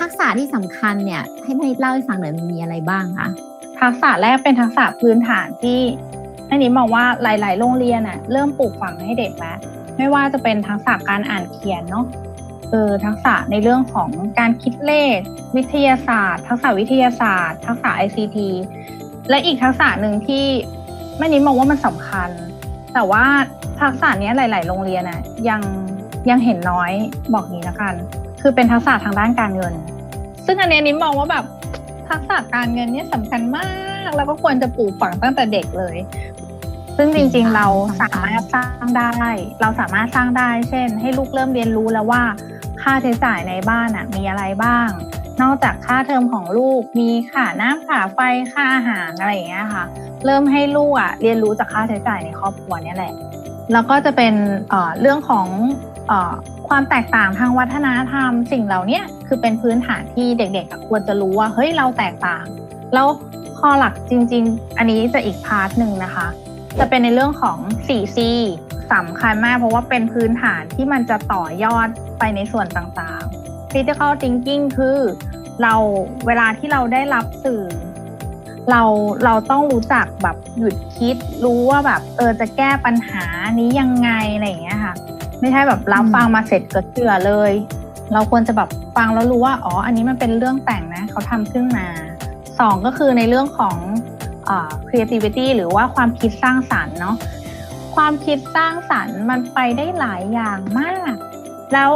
ทักษะที่สำคัญเนี่ยให้พี่เล่าให้ฟังหน่อยมันมีอะไรบ้างคะทักษะแรกเป็นทักษะพื้นฐานที่อันนี้มองว่าหลาย ๆ โรงเรียนอะเริ่มปลูกฝังให้เด็กแล้วไม่ว่าจะเป็นทักษะการอ่านเขียนเนาะเออทักษะในเรื่องของการคิดเลข วิทยาศาสตร์ ทักษะวิทยาศาสตร์ ทักษะ ICT และอีกทักษะหนึ่งที่แม่นิดมองว่ามันสำคัญ แต่ว่าทักษะนี้หลาย ๆ โรงเรียนอะยังยังเห็นน้อยบอกนี้ละกัน คือเป็นทักษะทางด้านการเงิน ซึ่งอันนี้นิมมองว่าแบบทักษะการเงินเนี่ยสำคัญมาก แล้วก็ควรจะปลูกฝังตั้งแต่เด็กเลย ซึ่งจริง ๆ เราสามารถสร้างได้ เราสามารถสร้างได้ เช่น ให้ลูกเริ่มเรียนรู้แล้วว่าค่าใช้จ่ายในบ้านอะมีอะไรบ้าง นอกจากค่าเทอมของลูกมีค่าน้ำค่าไฟค่าอาหารอะไรอย่างเงี้ยค่ะ เริ่มให้ลูกอะเรียนรู้จากค่าใช้จ่ายในครอบครัวเนี่ยแหละ แล้วก็จะเป็นเอ่อเรื่องของเอ่อความแตกต่างทางวัฒนธรรมสิ่งเหล่านี้คือเป็นพื้นฐานที่เด็กๆควรจะรู้ว่าเฮ้ยเราแตกต่าง แล้วข้อหลักจริง ๆ อันนี้จะอีกพาร์ทหนึ่งนะคะ จะเป็นในเรื่องของ 4C สำคัญมากเพราะว่าเป็นพื้นฐานที่มันจะต่อยอดไปในส่วนต่างๆ critical thinking คือ เราเวลาที่เราได้รับสื่อ เราเราต้องรู้จักแบบหยุดคิด รู้ว่าแบบ เออจะแก้ปัญหานี้ยังไงอะไรอย่างเงี้ยค่ะ ไม่ใช่แบบรับฟังมาเสร็จก็เชื่อเลย เราควรจะแบบฟังแล้วรู้ว่าอ๋ออันนี้มันเป็นเรื่องแต่งนะเขาทำขึ้นมาสองก็คือในเรื่องของอ่า creativity หรือว่าความคิดสร้างสรรค์เนาะความคิดสร้างสรรค์มันไปได้หลายอย่างมาก แล้ว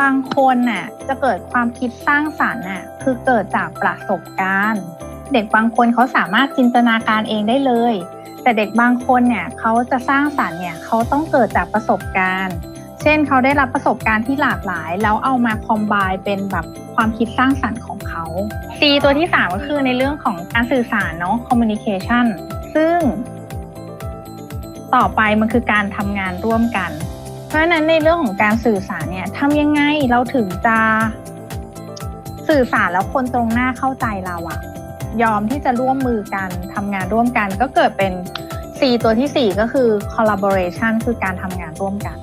บางคนน่ะจะเกิดความคิดสร้างสรรค์น่ะคือเกิดจากประสบการณ์ เด็กบางคนเขาสามารถจินตนาการเองได้เลย แต่เด็กบางคนเนี่ยเขาจะสร้างสรรค์เนี่ยเขาต้องเกิดจากประสบการณ์ เช่นเขาได้รับประสบการณ์ที่หลากหลาย แล้วเอามาคอมไบเป็นแบบความคิดสร้างสรรค์ของเขา C ตัวที่ 3 ก็คือในเรื่องของการสื่อสารเนาะ communication ซึ่ง ต่อไปมันคือการทำงานร่วมกัน เพราะฉะนั้นในเรื่องของการสื่อสารเนี่ยทำยังไงเราถึงจะสื่อสารแล้วคนตรงหน้าเข้าใจเราอะยอมที่จะร่วมมือกันทำงานร่วมกันก็เกิดเป็น C ตัวที่ 4 ก็คือ collaboration คือการทำงานร่วมกัน